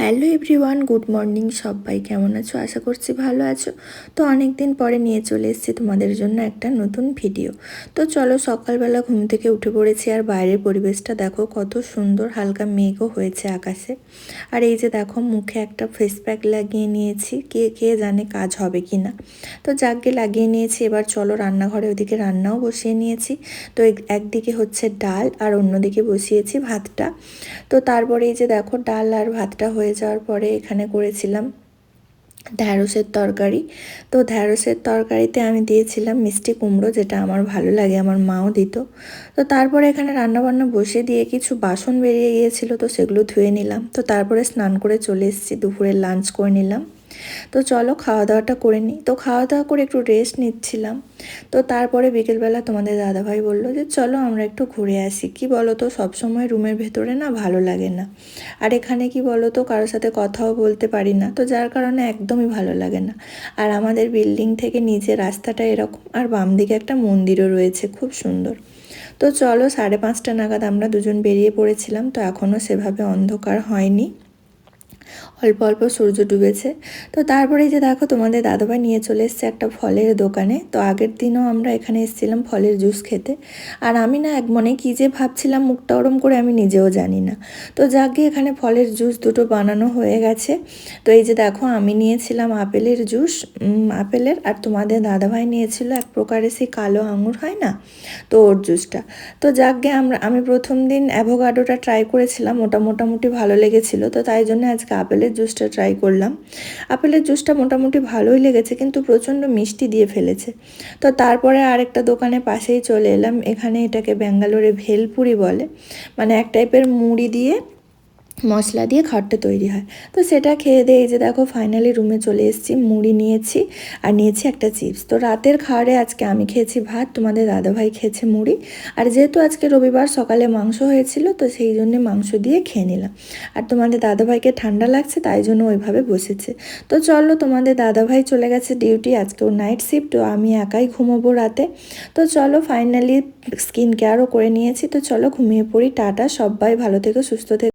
Hello everyone, good morning সবাই। কেমন আছো? আশা করছি ভালো আছো। তো অনেক দিন পরে নিয়ে চলে এসেছি তোমাদের জন্য একটা নতুন ভিডিও। তো চলো সকালবেলা ঘুম থেকে উঠে পড়েছি আর বাইরের পরিবেশটা দেখো কত সুন্দর, হালকা মেঘও হয়েছে আকাশে। আর এই যে দেখো মুখে একটা ফেস প্যাক লাগিয়ে নিয়েছি, কে কে জানে কাজ হবে কি না তো যাকে লাগিয়ে নিয়েছি। এবার চলো রান্নাঘরে ওদিকে রান্নাও বসিয়ে নিয়েছি। তো একদিকে হচ্ছে ডাল আর অন্যদিকে বসিয়েছি ভাতটা। তো তারপরে এই যে দেখো ডাল আর ভাতটা হয়ে যাওয়ার পরে এখানে করেছিলাম ঢ্যাঁড়সের তরকারি। তো ঢ্যাঁড়সের তরকারিতে আমি দিয়েছিলাম মিষ্টি কুমড়ো, যেটা আমার ভালো লাগে, আমার মাও দিত। তো তারপরে এখানে রান্নাবান্না বসে দিয়ে কিছু বাসন বেরিয়ে গিয়েছিল, তো সেগুলো ধুয়ে নিলাম। তো তারপরে স্নান করে চলে এসেছি, দুপুরে লাঞ্চ করে নিলাম। তো চলো খাওয়া দাওয়াটা করে নিই। তো খাওয়া দাওয়া করে একটু রেস্ট নিচ্ছিলাম। তো তারপরে বিকেলবেলা তোমাদের দাদাভাই বলল যে, চলো আমরা একটু ঘুরে আসি। কি বলো তো সবসময় রুমের ভেতরে না ভালো লাগে না। আর এখানে কি বলো তো কারোর সাথে কথাও বলতে পারি না। তো যার কারণে একদমই ভালো লাগে না। আর আমাদের বিল্ডিং থেকে নিচে রাস্তাটা এরকম, আর বাম দিকে একটা মন্দিরও রয়েছে, খুব সুন্দর। তো চলো সাড়ে পাঁচটা নাগাদ আমরা দুজন বেরিয়ে পড়েছিলাম। তো এখনও সেভাবে অন্ধকার হয়নি। অল্প অল্প সূর্য ডুবেছে। তো তারপরে যে দেখো তোমাদের দাদাভাই নিয়ে চলে এসছে একটা ফলের দোকানে। তো আগের দিনও আমরা এখানে এসেছিলাম ফলের জুস খেতে। আর আমি না এক মনে কী যে ভাবছিলাম মুখটা ওরম করে আমি নিজেও জানি না। তো যাকে এখানে ফলের জুস দুটো বানানো হয়ে গেছে। তো এই যে দেখো আমি নিয়েছিলাম আপেলের জুস আপেলের আর তোমাদের দাদাভাই নিয়েছিল এক প্রকারের সেই কালো আঙুর, হয় না? তো ওর জুসটা। তো যাকে আমরা, আমি প্রথম দিন অ্যাভোকাডোটা ট্রাই করেছিলাম, ওটা মোটামুটি ভালো লেগেছিল। তো তাই জন্য আজকে আপেলের জুসটা ট্রাই করলাম। আপেলের জুসটা মোটামুটি ভালোই লেগেছে, কিন্তু প্রচণ্ড মিষ্টি দিয়ে ফেলেছে। তো তারপরে আরেকটা দোকানে পাশেই চলে এলাম, এখানে এটাকে ব্যাঙ্গালোরে ভেলপুরি বলে। মানে এক টাইপের মুড়ি দিয়ে মশলা দিয়ে খাটটা তৈরি হয়। তো সেটা খেয়ে দিয়ে এই যে দেখো ফাইনালি রুমে চলে এসেছি, মুড়ি নিয়েছি আর নিয়েছি একটা চিপস তো রাতের খাবারে আজকে আমি খেয়েছি ভাত, তোমাদের দাদাভাই খেয়েছে মুড়ি। আর যেহেতু আজকে রবিবার, সকালে মাংস হয়েছিল, তো সেই জন্য মাংস দিয়ে খেয়ে নিলাম। আর তোমাদের দাদাভাইকে ঠান্ডা লাগছে, তাই জন্য ওইভাবে বসেছে। তো চলো, তোমাদের দাদাভাই চলে গেছে ডিউটি আজকে ওর নাইট শিফট তো আমি একাই ঘুমোবো রাতে। তো চলো ফাইনালি স্কিন কেয়ারও করে নিয়েছি। তো চলো, ঘুমিয়ে পড়ি। টাটা, সবাই ভালো থেকো, সুস্থ থেকো।